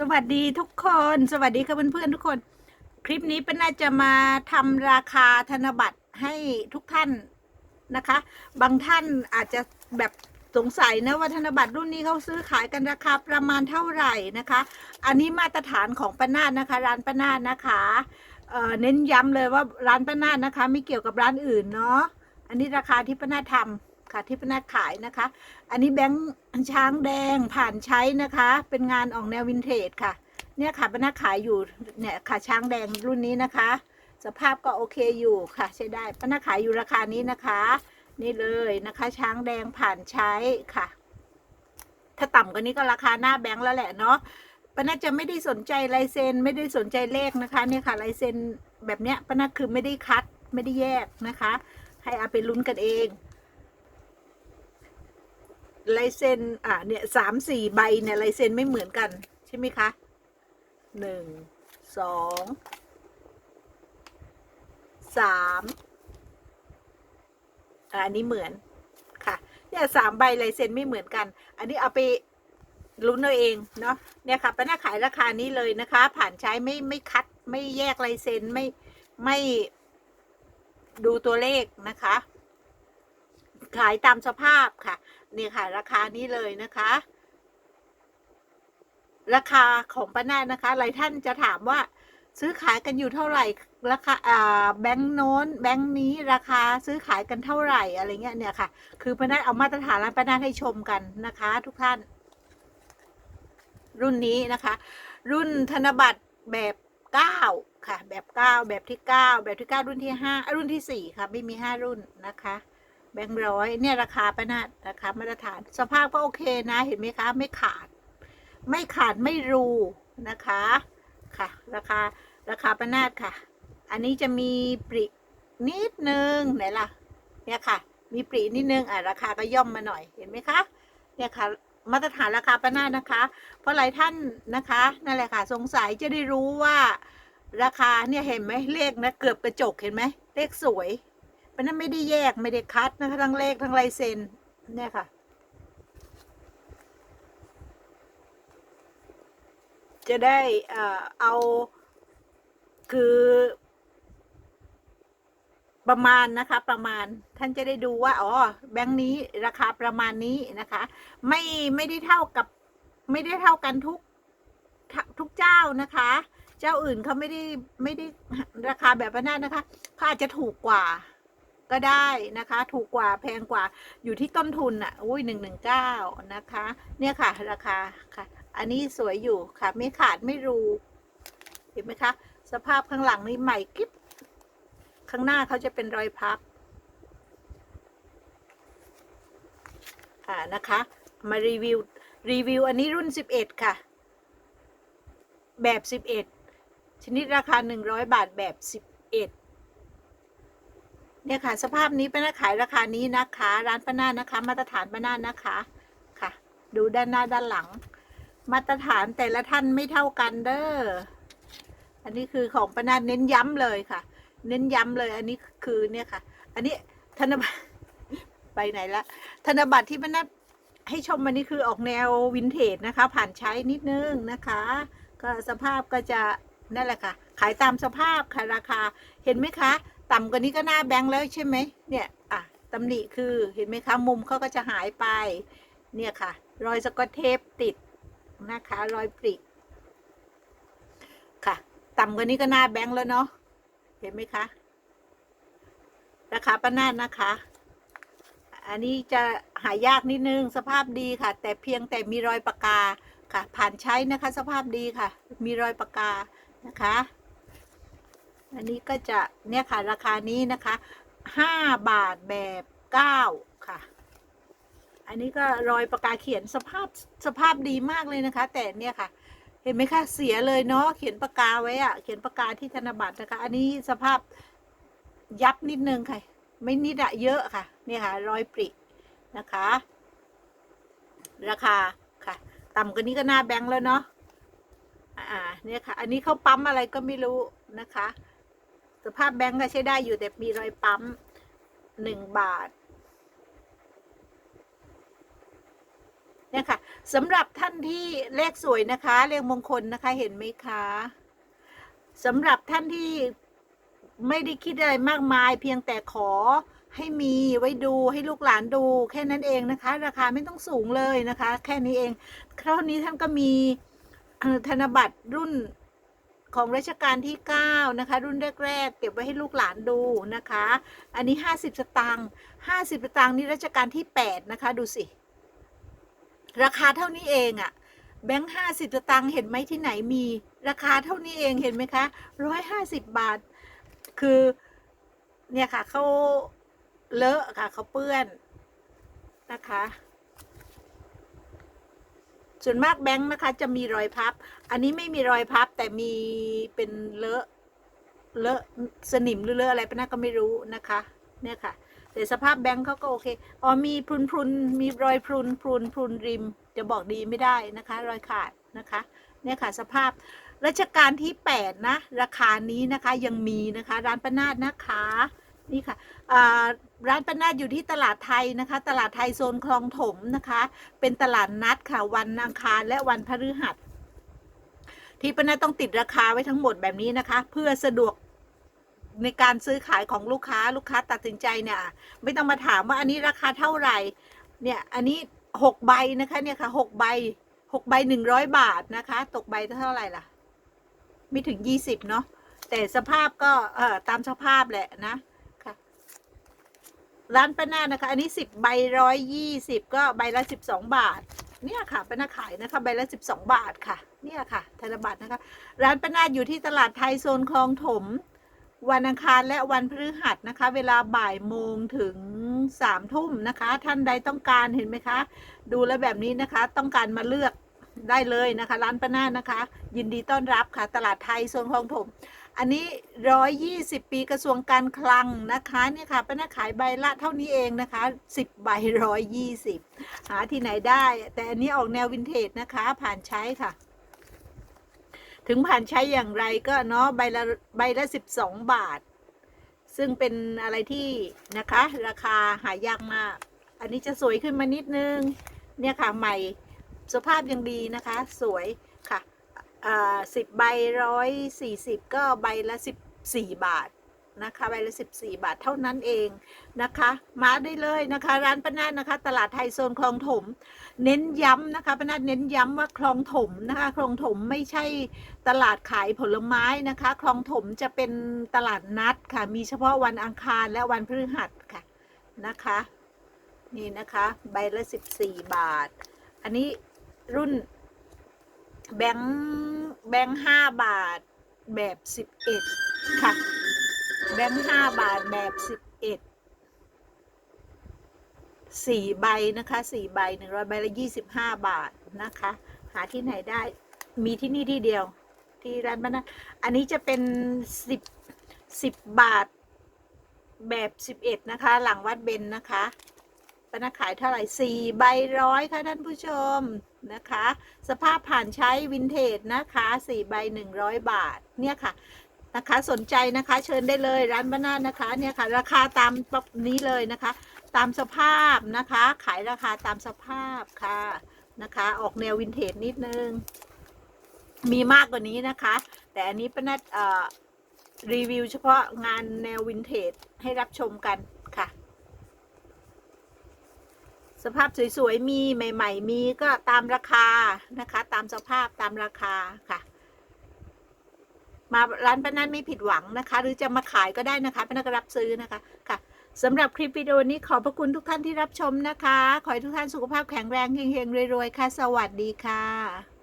สวัสดีทุกคน สวัสดีค่ะเพื่อนๆทุกคน คลิปนี้เป็นน่าจะมาทำราคาธนบัตรให้ทุกท่านนะคะ บางท่านอาจจะแบบสงสัยนะว่าธนบัตรรุ่นนี้เขาซื้อขายกันราคาประมาณเท่าไหร่นะคะ อันนี้มาตรฐานของปนาดนะคะ ร้านปนาดนะคะเเน้นย้ำเลยว่าร้านปนาดนะคะ ไม่เกี่ยวกับร้านอื่นเนาะ อันนี้ราคาที่ปนาดทำ ค่ะ ที่ปนาดขายนะคะ อันนี้แบงค์ช้างแดงผ่านใช้นะคะ เป็นงานออกแนววินเทจค่ะ เนี่ยค่ะปนาดขายอยู่เนี่ยค่ะช้างแดงรุ่นนี้นะคะ สภาพก็โอเคอยู่ค่ะ ใช้ได้ปนาดขายอยู่ราคานี้นะคะ นี่เลยนะคะ ช้างแดงผ่านใช้ค่ะ ถ้าต่ำกว่านี้ก็ราคาหน้าแบงค์แล้วแหละเนาะปนาจะไม่ได้สนใจลายเซ็นไม่ได้สนใจเลขนะคะเนี่ยค่ะลายเซ็นแบบเนี้ยปนาคือไม่ได้คัดไม่ได้แยกนะคะ ให้เอาไปลุ้นกันเอง ลายเซ็นอ่าเนี่ยสามสี่ใบเนี่ยลายเซ็นไม่เหมือนกัน ใช่ไหมคะหนึ่งสองสามอ่าอันนี้เหมือนค่ะเนี่ยสามใบลายเซ็นไม่เหมือนกัน อันนี้เอาไปลุ้นเอาเองเนาะเนี่ยค่ะป้าน้าขายราคานี้เลยนะคะ ผ่านใช้ไม่ไม่คัดไม่แยกลายเซ็นไม่ไม่ดูตัวเลขนะคะ ขายตามสภาพค่ะ นี่ค่ะ ราคานี้เลยนะคะ ราคาของป้านานะคะ หลายท่านจะถามว่าซื้อขายกันอยู่เท่าไหร่ ราคาอ่าแบงค์โน้น แบงค์นี้ราคาซื้อขายกันเท่าไหร่อะไรเงี้ยเนี่ยค่ะ คือป้านาเอามาตรฐานร้านป้านาให้ชมกันนะคะ ทุกท่าน รุ่นนี้นะคะ รุ่นธนบัตรแบบเก้าค่ะ แบบเก้าแบบที่เก้าแบบที่เก้ารุ่นที่ห้ารุ่นที่สี่ค่ะ ไม่มีห้ารุ่นนะคะ แบงค์ร้อยเนี่ยราคาประนาดนะคะมาตรฐาน สภาพก็โอเคนะเห็นไหมคะไม่ขาด ไม่ขาดไม่รูนะคะค่ะ ราคาราคาประนาดค่ะ อันนี้จะมีปรินิดนึงไหนล่ะเนี่ยค่ะ มีปรินิดนึงอะราคาก็ย่อมมาหน่อยเห็นไหมคะเนี่ยค่ะมาตรฐานราคาประนาดนะคะ เพราะหลายท่านนะคะนั่นแหละค่ะ สงสัยจะได้รู้ว่าราคาเนี่ยเห็นไหมเลขนะเกือบกระจกเห็นไหมเลขสวย เพราะนั้นไม่ได้แยกไม่ได้คัดนะคะทั้งเลขทั้งลายเซ็นเนี่ยค่ะ จะได้เอาคือประมาณนะคะประมาณท่านจะได้ดูว่าอ๋อแบงค์นี้ราคาประมาณนี้นะคะ ไม่ไม่ได้เท่ากับไม่ได้เท่ากันทุกทุกเจ้านะคะ เจ้าอื่นเขาไม่ได้ไม่ได้ราคาแบบนั้นนะคะเขาอาจจะถูกกว่า ก็ได้นะคะ ถูกกว่าแพงกว่าอยู่ที่ต้นทุนอะอุ้ยหนึ่งหนึ่งเก้านะคะ เนี่ยค่ะราคาค่ะ อันนี้สวยอยู่ค่ะ ไม่ขาดไม่รูเห็นไหมคะ สภาพข้างหลังนี่ใหม่กิ๊บข้างหน้าเขาจะเป็นรอยพับอ่านะคะ มารีวิวรีวิวอันนี้รุ่นสิบเอ็ดค่ะ แบบสิบเอ็ดชนิดราคาหนึ่งร้อยบาทแบบสิบ เนี่ยค่ะ สภาพนี้ป้านาขายราคานี้นะคะ ร้านป้านานะคะ มาตรฐานป้านานะคะค่ะ ดูด้านหน้าด้านหลัง มาตรฐานแต่ละท่านไม่เท่ากันเด้ออันนี้คือของป้านาเน้นย้ำเลยค่ะ เน้นย้ำเลย อันนี้คือเนี่ยค่ะ อันนี้ธนบัตรไปไหนละธนบัตรที่ป้านาให้ชมวันนี้คือออกแนววินเทจนะคะ ผ่านใช้นิดนึงนะคะ ก็สภาพก็จะนั่นแหละค่ะ ขายตามสภาพค่ะราคาเห็นไหมคะ ต่ำกว่านี้ก็หน้าแบงค์แล้วใช่ไหมเนี่ยอะตำหนิคือเห็นไหมคะมุมเขาก็จะหายไป เนี่ยค่ะ รอยสกอตเทปติดนะคะ รอยปริค่ะ ต่ำกว่านี้ก็หน้าแบงค์แล้วเนาะเห็นไหมคะราคาประนาดนะคะ อันนี้จะหายากนิดนึงสภาพดีค่ะ แต่เพียงแต่มีรอยปากกาค่ะ ผ่านใช้นะคะ สภาพดีค่ะ มีรอยปากกานะคะ อันนี้ก็จะเนี่ยค่ะราคานี้นะคะห้าบาทแบบเก้าค่ะ อันนี้ก็รอยปากกาเขียนสภาพสภาพดีมากเลยนะคะ แต่เนี่ยค่ะ เห็นไหมคะเสียเลยเนาะเขียนปากกาไว้อะเขียนปากกาที่ธนบัตรนะคะ อันนี้สภาพยับนิดนึงค่ะ ไม่นิดอะเยอะค่ะ เนี่ยค่ะ รอยปรินะคะ ราคาค่ะ ต่ำกว่านี้ก็หน้าแบงค์แล้วเนาะอ่าเนี่ยค่ะ อันนี้เขาปั๊มอะไรก็ไม่รู้นะคะ สภาพแบงก์ก็ใช้ได้อยู่แต่มีรอยปั๊มหนึ่งบาทเนี่ยค่ะสำหรับท่านที่เลขสวยนะคะ เลขมงคลนะคะเห็นไหมคะสำหรับท่านที่ไม่ได้คิดอะไรมากมาย เพียงแต่ขอให้มีไว้ดูให้ลูกหลานดู แค่นั้นเองนะคะ ราคาไม่ต้องสูงเลยนะคะ แค่นี้เองคราวนี้ท่านก็มีธนบัตรรุ่น ของรัชกาลที่ 9 นะคะ รุ่นแรกๆ เก็บไว้ให้ลูกหลานดูนะคะ อันนี้ 50 สตางค์50 สตางค์นี่รัชกาลที่ 8 นะคะ ดูสิ ราคาเท่านี้เองอะแบงค์ห้าสิบสตางค์เห็นไหมที่ไหนมี ราคาเท่านี้เองเห็นไหมคะร้อยห้าสิบบาท คือเนี่ยค่ะเขาเลอะค่ะเขาเปื้อนนะคะ ส่วนมากแบงค์นะคะ จะมีรอยพับ อันนี้ไม่มีรอยพับแต่มีเป็นเลอะเลอะสนิมหรือเลอะอะไรปนะก็ไม่รู้นะคะ เนี่ยค่ะ แต่สภาพแบงค์เขาก็โอเคอ๋อมีพรุนพรุนมีรอยพรุนพรุนพรุนริม จะบอกดีไม่ได้นะคะ รอยขาดนะคะ เนี่ยค่ะสภาพรัชกาลที่ 8 นะ ราคานี้นะคะยังมีนะคะ ร้านปนาดนะคะ นี่ค่ะอ่าร้านปนาอยู่ที่ตลาดไทยนะคะ ตลาดไทยโซนคลองถมนะคะ เป็นตลาดนัดค่ะ วันอังคารและวันพฤหัส ที่ป้านาต้องติดราคาไว้ทั้งหมดแบบนี้นะคะ เพื่อสะดวกในการซื้อขายของลูกค้าลูกค้าตัดสินใจเนี่ยไม่ต้องมาถามว่าอันนี้ราคาเท่าไหร่เนี่ยอันนี้หกใบนะคะเนี่ยค่ะหกใบหกใบหนึ่งร้อยบาทนะคะ ตกใบเท่าไหร่ล่ะ ไม่ถึงยี่สิบเนาะแต่สภาพก็เออตามสภาพแหละนะ ร้านป้าน้านะคะ อันนี้สิบใบร้อยยี่สิบก็ใบละสิบสองบาท เนี่ยค่ะป้าน้าขายนะคะใบละสิบสองบาทค่ะ เนี่ยค่ะธนบัตรนะคะ ร้านป้าน้าอยู่ที่ตลาดไทยโซนคลองถม วันอังคารและวันพฤหัสนะคะ เวลาบ่ายโมงถึงสามทุ่มนะคะ ท่านใดต้องการเห็นไหมคะ ดูแลแบบนี้นะคะ ต้องการมาเลือกได้เลยนะคะ ร้านป้าน้านะคะ ยินดีต้อนรับค่ะ ตลาดไทยโซนคลองถม อันนี้ร้อยยี่สิบปีกระทรวงการคลังนะคะเนี่ยค่ะป้านขายใบละเท่านี้เองนะคะสิบใบร้อยยี่สิบหาที่ไหนได้ แต่อันนี้ออกแนววินเทจนะคะ ผ่านใช้ค่ะ ถึงผ่านใช้อย่างไรก็เนาะใบละใบละสิบสองบาท ซึ่งเป็นอะไรที่นะคะ ราคาหายากมาก อันนี้จะสวยขึ้นมานิดนึง เนี่ยค่ะใหม่สภาพยังดีนะคะ สวย สิบใบร้อยสี่สิบก็ใบละสิบสี่บาทนะคะใบละสิบสี่บาทเท่านั้นเองนะคะ มาได้เลยนะคะ ร้านป้านาดนะคะ ตลาดไทยโซนคลองถม เน้นย้ำนะคะป้านาดเน้นย้ำว่าคลองถมนะคะคลองถมไม่ใช่ตลาดขายผลไม้นะคะคลองถมจะเป็นตลาดนัดค่ะ มีเฉพาะวันอังคารและวันพฤหัสค่ะนะคะ นี่นะคะ ใบละสิบสี่บาท อันนี้รุ่น แบงค์แบงค์ห้าบาทแบบสิบเอ็ดค่ะ แบงค์ห้าบาทแบบสิบเอ็ดสี่ใบนะคะสี่ใบหนึ่งร้อยใบละยี่สิบห้าบาทนะคะ หาที่ไหนได้ มีที่นี่ที่เดียว ที่ร้านบ้านนะอันนี้จะเป็นสิบสิบบาทแบบสิบเอ็ดนะคะ หลังวัดเบนนะคะ ป้านาขายเท่าไหร่สี่ใบร้อยค่ะท่านผู้ชมนะคะ สภาพผ่านใช้วินเทจนะคะสี่ใบหนึ่งร้อยบาทเนี่ยค่ะนะคะสนใจนะคะเชิญได้เลยร้านบ้านนานะคะเนี่ยค่ะราคาตามนี้เลยนะคะ ตามสภาพนะคะ ขายราคาตามสภาพค่ะนะคะ ออกแนววินเทจนิดนึง มีมากกว่านี้นะคะ แต่อันนี้ป้านัดรีวิวเฉพาะงานแนววินเทจให้รับชมกันค่ะ สภาพสวยๆมีใหม่ ๆ มีก็ตามราคานะคะ ตามสภาพตามราคาค่ะ มาร้านป้านันไม่ผิดหวังนะคะ หรือจะมาขายก็ได้นะคะป้านันก็รับซื้อนะคะค่ะสำหรับคลิปวิดีโอนี้ขอบพระคุณทุกท่านที่รับชมนะคะ ขอให้ทุกท่านสุขภาพแข็งแรงเฮงๆรวยๆค่ะ สวัสดีค่ะ